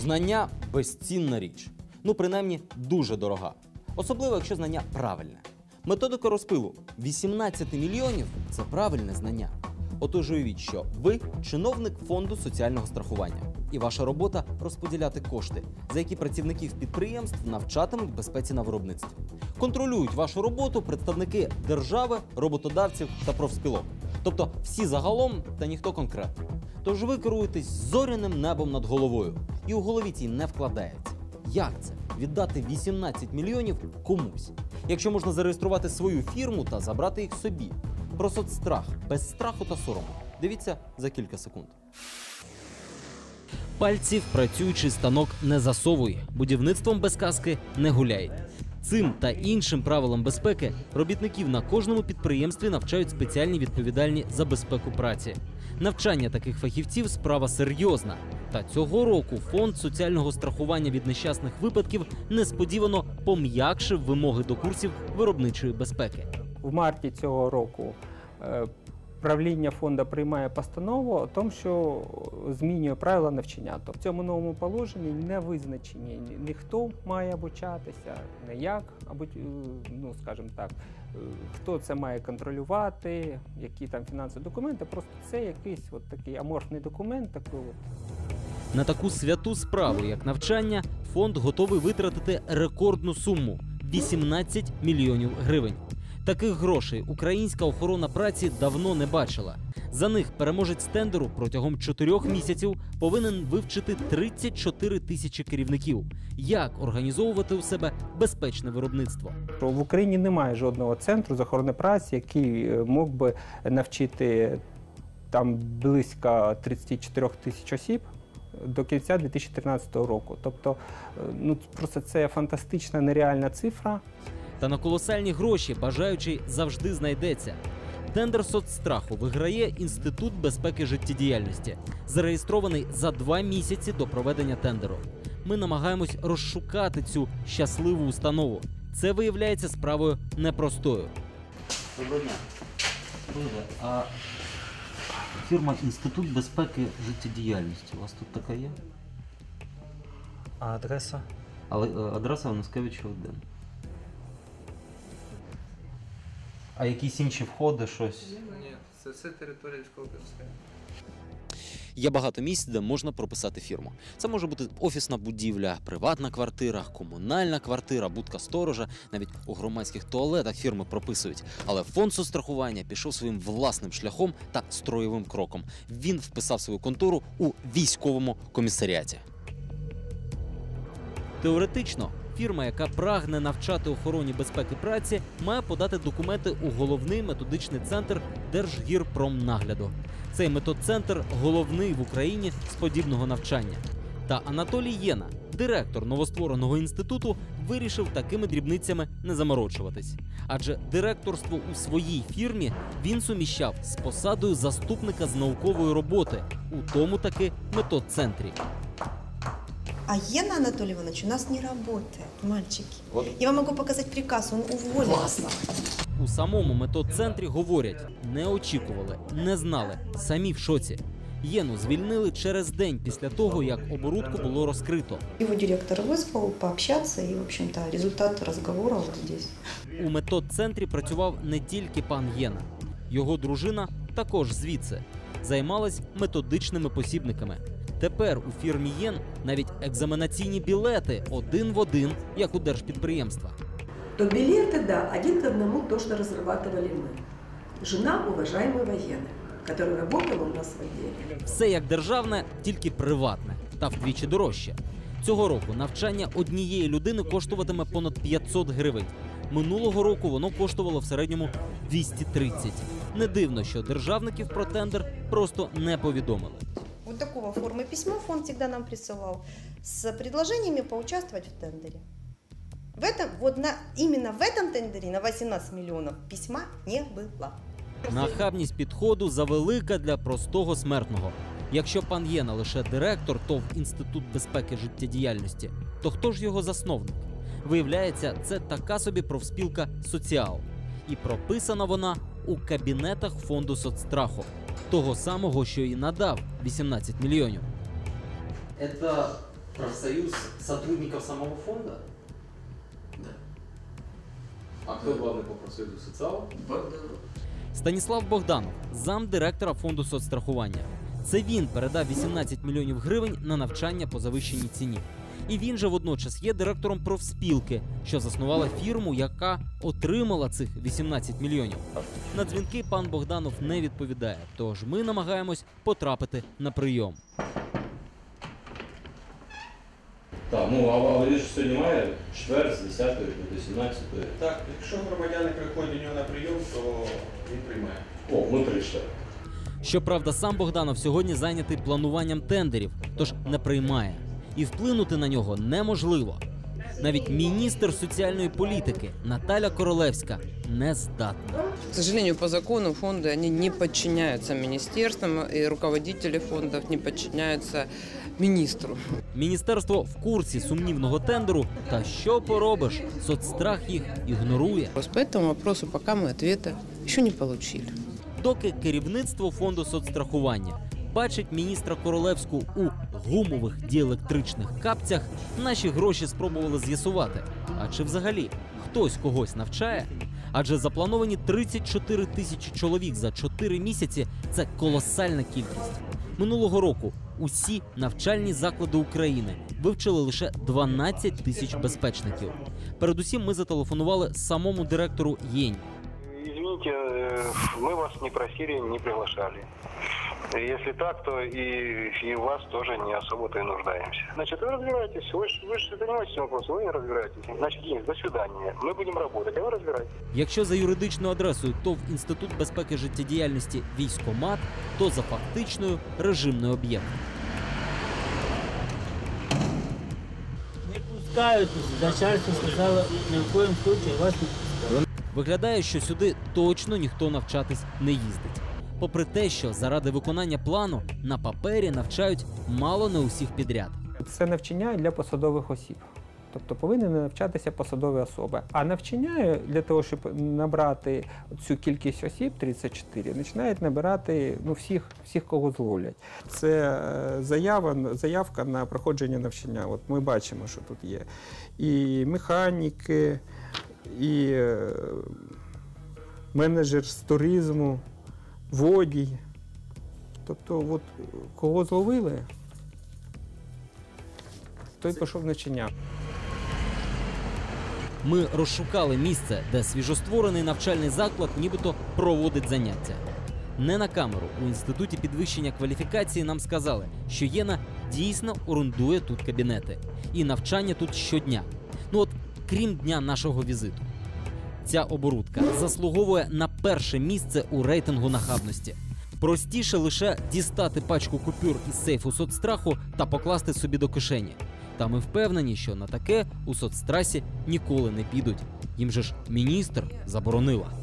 Знання безцінна річ. Ну, принаймні, дуже дорога. Особливо, якщо знання правильне. Методика розпилу 18 мільйонів це правильне знання. Отож уявіть, що ви чиновник фонду соціального страхування, і ваша робота розподіляти кошти, за які працівників підприємств навчатимуть безпеці на виробництві. Контролюють вашу роботу представники держави, роботодавців та профспілок. Тобто всі загалом та ніхто конкретно. Тож ви керуєтесь зоряним небом над головою, і у голові цій не вкладається. Як це віддати 18 мільйонів комусь, якщо можна зареєструвати свою фірму та забрати їх собі? Про соцстрах без страху та сорому. Дивіться за кілька секунд. Пальців працюючий станок не засовуй, будівництвом без каски не гуляй. Цим та іншим правилам безпеки робітників на кожному підприємстві навчають спеціальні відповідальні за безпеку праці. Навчання таких фахівців справа серйозна. Та цього року фонд соціального страхування від нещасних випадків несподівано пом'якшив вимоги до курсів виробничої безпеки. В марті цього року е, правління фонду приймає постанову о тому, що змінює правила навчання. Тобто в цьому новому положенні не визначені ні- ні хто має обучатися, не як, або, ну скажімо так, е, хто це має контролювати, які там фінансові документи. Просто це якийсь от такий аморфний документ, такий от На таку святу справу, як навчання, фонд готовий витратити рекордну суму 18 мільйонів гривень. Таких грошей українська охорона праці давно не бачила. За них переможець тендеру протягом чотирьох місяців повинен вивчити 34 тисячі керівників, як організовувати у себе безпечне виробництво. в Україні немає жодного центру з охорони праці, який е, мог би навчити там близько 34 тисяч осіб до кінця 2013 року. Тобто, е, ну просто це фантастична нереальна цифра. Та на колосальні гроші бажаючий завжди знайдеться. Тендер соцстраху виграє Інститут безпеки життєдіяльності, зареєстрований за два місяці до проведення тендеру. Ми намагаємось розшукати цю щасливу установу. Це виявляється справою непростою. Доброго дня. А фірма Інститут безпеки життєдіяльності. У вас тут така є? А адреса? Але е, адреса Онускевича 1. А якісь інші входи, щось? Ні, це все територія військового комісаріату. Є багато місць, де можна прописати фірму. Це може бути офісна будівля, приватна квартира, комунальна квартира, будка сторожа. Навіть у громадських туалетах фірми прописують. Але фонд соцстрахування пішов своїм власним шляхом та строєвим кроком. Він вписав свою контору у військовому комісаріаті. Теоретично, фірма, яка прагне навчати охороні безпеки праці, має подати документи у головний методичний центр Держгірпромнагляду. Цей методцентр головний в Україні з подібного навчання. Та Анатолій Єна, директор новоствореного інституту, вирішив такими дрібницями не заморочуватись. Адже директорство у своїй фірмі він суміщав з посадою заступника з наукової роботи у тому таки методцентрі. А Ена Анатолий Иванович у нас не работает, мальчики. Я вам могу показать приказ, он уволился. У самому методцентрі говорять, не очікували, не знали, самі в шоці. Єну звільнили через день після того, як оборудку було розкрито. Его директор вызвал пообщаться, и, в общем-то, результат разговора вот здесь. У методцентрі працював не тільки пан Єна, його дружина також звідси займалась методичними посібниками. Тепер у фірмі Єн навіть екзаменаційні білети один в один, як у держпідприємства. То билеты, да, один к одному то, что разрабатывали мы. Жена уважаемый военный, который работал у нас в отделе. Все як державне, тільки приватне та вдвічі дорожче. Цього року навчання однієї людини коштуватиме понад 500 гривень. Минулого року воно коштувало в середньому 230. Не дивно, що державників про тендер просто не повідомили. Вот такого формы письма фонд всегда нам присылал с предложениями поучаствовать в тендере. В этом, вот на, именно в этом тендере на 18 миллионов письма не было. Нахабність підходу завелика для простого смертного. Якщо пан Єна лише директор ТОВ Інститут безпеки життєдіяльності, то хто ж його засновник? Виявляється, це така собі профспілка соціал. І прописана вона у кабінетах фонду соцстраху, того самого, що і надав 18 мільйонів. Це Профсоюз сотрудников самого фонда? Да. А кто главный по профсоюзу? Богданов. Станіслав Богданов, замдиректора фонду соцстрахування. Це він передав 18 мільйонів гривень на навчання по завищеній ціні. І він же водночас є директором профспілки, що заснувала фірму, яка отримала цих 18 мільйонів. На дзвінки пан Богданов не відповідає, тож ми намагаємось потрапити на прийом. Так, ну а, він ж сьогодні має четвер з 10 до 18. Так, якщо громадяни приходять до нього на прийом, то він приймає. О, ми прийшли. Щоправда, сам Богданов сьогодні зайнятий плануванням тендерів, тож не приймає І вплинути на нього неможливо. Навіть міністр соціальної політики Наталя Королевська не здатна. К сожалению, по закону фонды они не подчиняются министерствам, и руководители фондов не подчиняются министру. Міністерство в курсі сумнівного тендеру. Та що поробиш? Соцстрах їх ігнорує. По этому вопросу пока мы ответа еще не получили. Доки керівництво фонду соцстрахування бачить міністра Королевську у гумових діелектричних капцях, наші гроші спробували з'ясувати. А чи взагалі хтось когось навчає? Адже заплановані 34 тисячі чоловік за 4 місяці це колосальна кількість. Минулого року усі навчальні заклади України вивчили лише 12 тисяч безпечників. Передусім, ми зателефонували самому директору ЄНЬ. Извините, э, мы вас не просили, не приглашали. Если так, то и, и в вас тоже не особо-то и нуждаемся. Значит, вы разбираетесь, вы, ж- вы же занимаетесь этим вопросом, вы не разбираетесь. Значит, Денис, до свидания. Мы будем работать, а вы разбирайтесь. Якщо за юридичною адресою ТОВ Інститут безпеки життєдіяльності військомат, то за фактичною режимний об'єкт. Не пускают, начальство сказало, ни в коем случае вас не пускают. Виглядає, що сюди точно ніхто навчатись не їздить. Попри те, що заради виконання плану на папері навчають мало не усіх підряд. Це навчання для посадових осіб. Тобто повинні навчатися посадові особи. А навчання для того, щоб набрати цю кількість осіб, 34, починають набирати ну, всіх, всіх, кого зловлять. Це е, заява, заявка на проходження навчання. От ми бачимо, що тут є. І механіки, і е, менеджер з туризму, водій. Тобто, от, кого зловили, той пішов навчання. Ми розшукали місце, де свіжостворений навчальний заклад нібито проводить заняття. Не на камеру у інституті підвищення кваліфікації нам сказали, що Єна дійсно орендує тут кабінети, і навчання тут щодня. Ну от крім дня нашого візиту. Ця оборудка заслуговує на перше місце у рейтингу нахабності. Простіше лише дістати пачку купюр із сейфу соцстраху та покласти собі до кишені. Та ми впевнені, що на таке у соцстрасі ніколи не підуть. Їм же ж міністр заборонила.